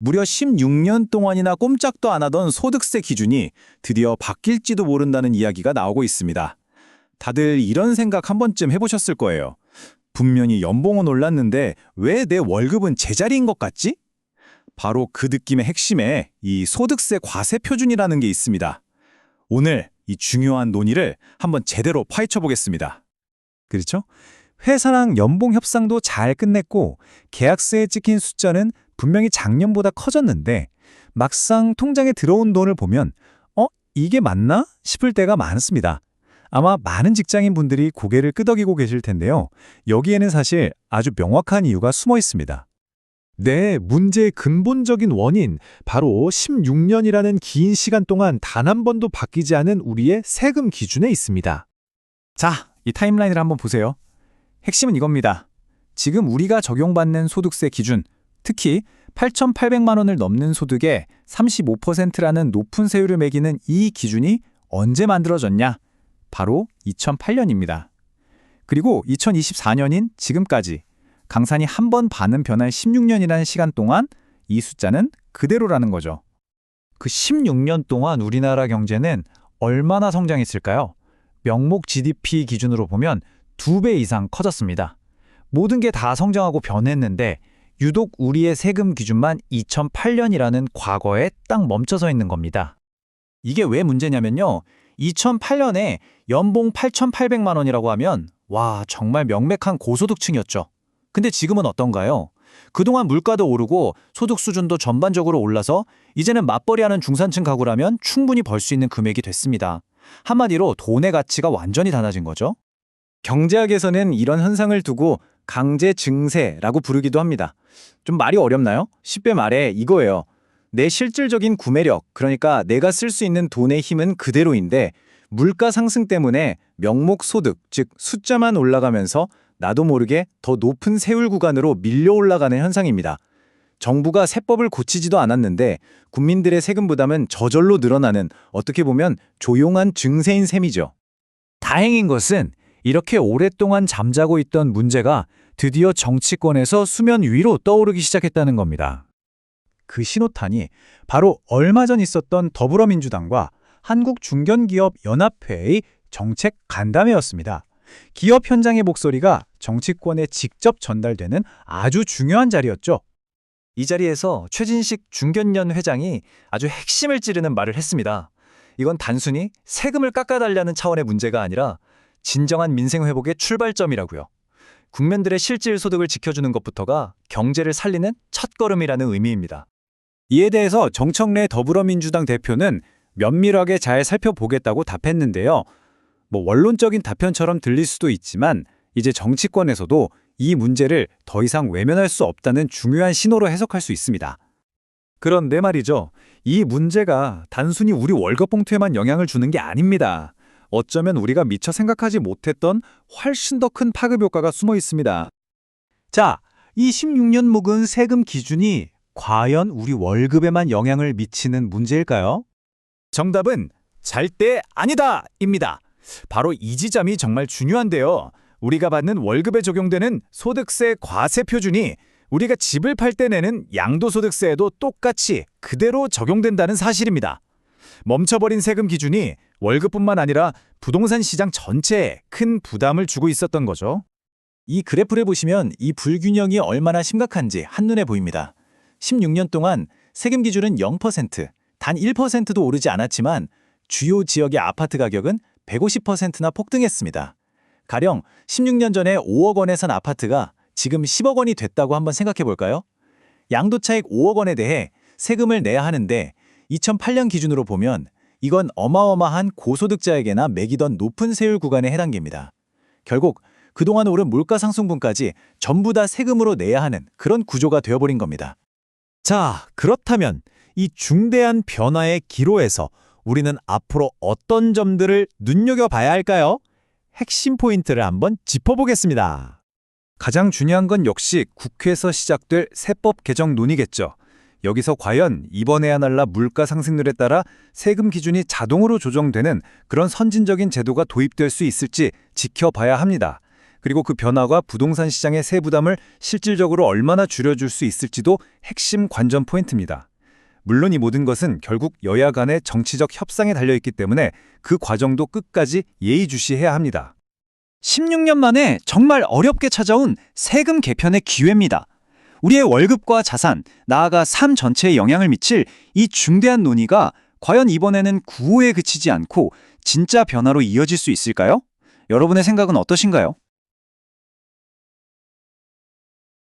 무려 16년 동안이나 꼼짝도 안 하던 소득세 기준이 드디어 바뀔지도 모른다는 이야기가 나오고 있습니다. 다들 이런 생각 한 번쯤 해보셨을 거예요. 분명히 연봉은 올랐는데 왜 내 월급은 제자리인 것 같지? 바로 그 느낌의 핵심에 이 소득세 과세 표준이라는 게 있습니다. 오늘 이 중요한 논의를 한번 제대로 파헤쳐 보겠습니다. 그렇죠? 회사랑 연봉 협상도 잘 끝냈고 계약서에 찍힌 숫자는 분명히 작년보다 커졌는데 막상 통장에 들어온 돈을 보면 어? 이게 맞나? 싶을 때가 많습니다. 아마 많은 직장인 분들이 고개를 끄덕이고 계실 텐데요. 여기에는 사실 아주 명확한 이유가 숨어 있습니다. 네, 문제의 근본적인 원인, 바로 16년이라는 긴 시간 동안 단 한 번도 바뀌지 않은 우리의 세금 기준에 있습니다. 자, 이 타임라인을 한번 보세요. 핵심은 이겁니다. 지금 우리가 적용받는 소득세 기준, 특히 8,800만 원을 넘는 소득에 35%라는 높은 세율을 매기는 이 기준이 언제 만들어졌냐? 바로 2008년입니다. 그리고 2024년인 지금까지 강산이 한 번 반은 변할 16년이라는 시간 동안 이 숫자는 그대로라는 거죠. 그 16년 동안 우리나라 경제는 얼마나 성장했을까요? 명목 GDP 기준으로 보면 두 배 이상 커졌습니다. 모든 게 다 성장하고 변했는데 유독 우리의 세금 기준만 2008년이라는 과거에 딱 멈춰서 있는 겁니다. 이게 왜 문제냐면요. 2008년에 연봉 8,800만 원이라고 하면 와, 정말 명맥한 고소득층이었죠. 근데 지금은 어떤가요? 그동안 물가도 오르고 소득 수준도 전반적으로 올라서 이제는 맞벌이하는 중산층 가구라면 충분히 벌 수 있는 금액이 됐습니다. 한마디로 돈의 가치가 완전히 달라진 거죠. 경제학에서는 이런 현상을 두고 강제 증세라고 부르기도 합니다. 좀 말이 어렵나요? 쉽게 말해 이거예요. 내 실질적인 구매력, 그러니까 내가 쓸 수 있는 돈의 힘은 그대로인데 물가 상승 때문에 명목 소득, 즉 숫자만 올라가면서 나도 모르게 더 높은 세율 구간으로 밀려 올라가는 현상입니다. 정부가 세법을 고치지도 않았는데 국민들의 세금 부담은 저절로 늘어나는 어떻게 보면 조용한 증세인 셈이죠. 다행인 것은 이렇게 오랫동안 잠자고 있던 문제가 드디어 정치권에서 수면 위로 떠오르기 시작했다는 겁니다. 그 신호탄이 바로 얼마 전 있었던 더불어민주당과 한국중견기업연합회의 정책 간담회였습니다. 기업 현장의 목소리가 정치권에 직접 전달되는 아주 중요한 자리였죠. 이 자리에서 최진식 중견연 회장이 아주 핵심을 찌르는 말을 했습니다. 이건 단순히 세금을 깎아달라는 차원의 문제가 아니라 진정한 민생 회복의 출발점이라고요. 국민들의 실질 소득을 지켜주는 것부터가 경제를 살리는 첫걸음이라는 의미입니다. 이에 대해서 정청래 더불어민주당 대표는 면밀하게 잘 살펴보겠다고 답했는데요. 뭐 원론적인 답변처럼 들릴 수도 있지만 이제 정치권에서도 이 문제를 더 이상 외면할 수 없다는 중요한 신호로 해석할 수 있습니다. 그런데 말이죠. 이 문제가 단순히 우리 월급 봉투에만 영향을 주는 게 아닙니다. 어쩌면 우리가 미처 생각하지 못했던 훨씬 더 큰 파급 효과가 숨어 있습니다. 자, 이 16년 묵은 세금 기준이 과연 우리 월급에만 영향을 미치는 문제일까요? 정답은 절대 아니다 입니다. 바로 이 지점이 정말 중요한데요. 우리가 받는 월급에 적용되는 소득세 과세 표준이 우리가 집을 팔 때 내는 양도소득세에도 똑같이 그대로 적용된다는 사실입니다. 멈춰버린 세금 기준이 월급뿐만 아니라 부동산 시장 전체에 큰 부담을 주고 있었던 거죠. 이 그래프를 보시면 이 불균형이 얼마나 심각한지 한눈에 보입니다. 16년 동안 세금 기준은 0%, 단 1%도 오르지 않았지만 주요 지역의 아파트 가격은 150%나 폭등했습니다. 가령 16년 전에 5억 원에 산 아파트가 지금 10억 원이 됐다고 한번 생각해 볼까요? 양도차익 5억 원에 대해 세금을 내야 하는데 2008년 기준으로 보면 이건 어마어마한 고소득자에게나 매기던 높은 세율 구간에 해당됩니다. 결국 그동안 오른 물가 상승분까지 전부 다 세금으로 내야 하는 그런 구조가 되어버린 겁니다. 자, 그렇다면 이 중대한 변화의 기로에서 우리는 앞으로 어떤 점들을 눈여겨봐야 할까요? 핵심 포인트를 한번 짚어보겠습니다. 가장 중요한 건 역시 국회에서 시작될 세법 개정 논의겠죠. 여기서 과연 이번에야 날라 물가 상승률에 따라 세금 기준이 자동으로 조정되는 그런 선진적인 제도가 도입될 수 있을지 지켜봐야 합니다. 그리고 그 변화가 부동산 시장의 세부담을 실질적으로 얼마나 줄여줄 수 있을지도 핵심 관전 포인트입니다. 물론 이 모든 것은 결국 여야 간의 정치적 협상에 달려있기 때문에 그 과정도 끝까지 예의주시해야 합니다. 16년 만에 정말 어렵게 찾아온 세금 개편의 기회입니다. 우리의 월급과 자산, 나아가 삶 전체에 영향을 미칠 이 중대한 논의가 과연 이번에는 구호에 그치지 않고 진짜 변화로 이어질 수 있을까요? 여러분의 생각은 어떠신가요?